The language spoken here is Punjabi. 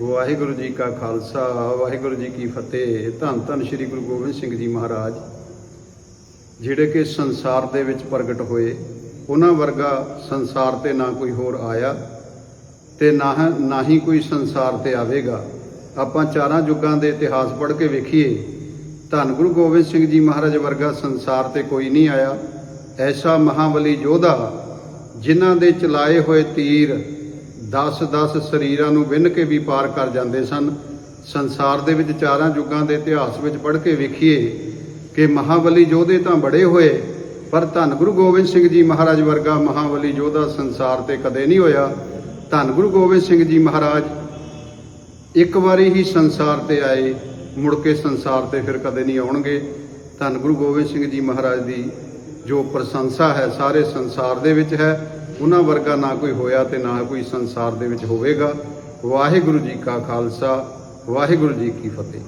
ਵਾਹਿਗੁਰੂ ਜੀ ਕਾ ਖਾਲਸਾ, ਵਾਹਿਗੁਰੂ ਜੀ ਕੀ ਫਤਿਹ। ਧੰਨ ਧੰਨ ਸ੍ਰੀ ਗੁਰੂ ਗੋਬਿੰਦ ਸਿੰਘ ਜੀ ਮਹਾਰਾਜ, ਜਿਹੜੇ ਕਿ ਸੰਸਾਰ ਦੇ ਵਿੱਚ ਪ੍ਰਗਟ ਹੋਏ, ਉਹਨਾਂ ਵਰਗਾ ਸੰਸਾਰ ਤੇ ਨਾ ਕੋਈ ਹੋਰ ਆਇਆ ਤੇ ਨਾ ਨਾ ਹੀ ਕੋਈ ਸੰਸਾਰ ਤੇ ਆਵੇਗਾ। ਆਪਾਂ ਚਾਰਾਂ ਯੁੱਗਾਂ ਦੇ ਇਤਿਹਾਸ ਪੜ੍ਹ ਕੇ ਵੇਖੀਏ, ਧੰਨ ਗੁਰੂ ਗੋਬਿੰਦ ਸਿੰਘ ਜੀ ਮਹਾਰਾਜ ਵਰਗਾ ਸੰਸਾਰ ਤੇ ਕੋਈ ਨਹੀਂ ਆਇਆ। ਐਸਾ ਮਹਾਬਲੀ ਯੋਧਾ, ਜਿਨ੍ਹਾਂ ਦੇ ਚਲਾਏ ਹੋਏ ਤੀਰ 10-10 ਸਰੀਰਾਂ ਨੂੰ ਵਿੰਨ ਕੇ ਵੀ ਪਾਰ ਕਰ ਜਾਂਦੇ ਸਨ। ਸੰਸਾਰ ਦੇ ਵਿੱਚ ਚਾਰਾਂ ਯੁੱਗਾਂ ਦੇ ਇਤਿਹਾਸ ਵਿੱਚ ਪੜ੍ਹ ਕੇ ਵੇਖੀਏ ਕਿ ਮਹਾਬਲੀ ਯੋਧੇ ਤਾਂ ਬੜੇ ਹੋਏ, ਪਰ ਧੰਨ ਗੁਰੂ ਗੋਬਿੰਦ ਸਿੰਘ ਜੀ ਮਹਾਰਾਜ ਵਰਗਾ ਮਹਾਬਲੀ ਯੋਧਾ ਸੰਸਾਰ ਤੇ ਕਦੇ ਨਹੀਂ ਹੋਇਆ। ਧੰਨ ਗੁਰੂ ਗੋਬਿੰਦ ਸਿੰਘ ਜੀ ਮਹਾਰਾਜ ਇੱਕ ਵਾਰੀ ਹੀ ਸੰਸਾਰ ਤੇ ਆਏ, ਮੁੜ ਕੇ ਸੰਸਾਰ ਤੇ ਫਿਰ ਕਦੇ ਨਹੀਂ ਆਉਣਗੇ। ਧੰਨ ਗੁਰੂ ਗੋਬਿੰਦ ਸਿੰਘ ਜੀ ਮਹਾਰਾਜ ਦੀ ਜੋ ਪ੍ਰਸ਼ੰਸਾ ਹੈ, ਸਾਰੇ ਸੰਸਾਰ ਦੇ ਵਿੱਚ ਹੈ। ਉਹਨਾਂ ਵਰਗਾ ਨਾ ਕੋਈ ਹੋਇਆ ਤੇ ਨਾ ਕੋਈ ਸੰਸਾਰ ਦੇ ਵਿੱਚ ਹੋਵੇਗਾ। ਵਾਹਿਗੁਰੂ ਜੀ ਕਾ ਖਾਲਸਾ, ਵਾਹਿਗੁਰੂ ਜੀ ਕੀ ਫਤਿਹ।